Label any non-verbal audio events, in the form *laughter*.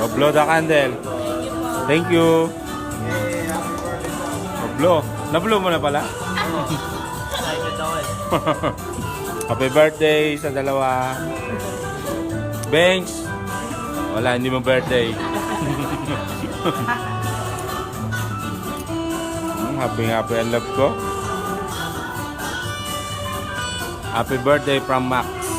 oh, blow the candle. Thank you. Oh, blow. Nablow mo na pala? *laughs* Happy birthday sa dalawa. Banks. Wala, hindi mo birthday. *laughs* Hmm, happy happy ang love ko. Happy birthday from Max.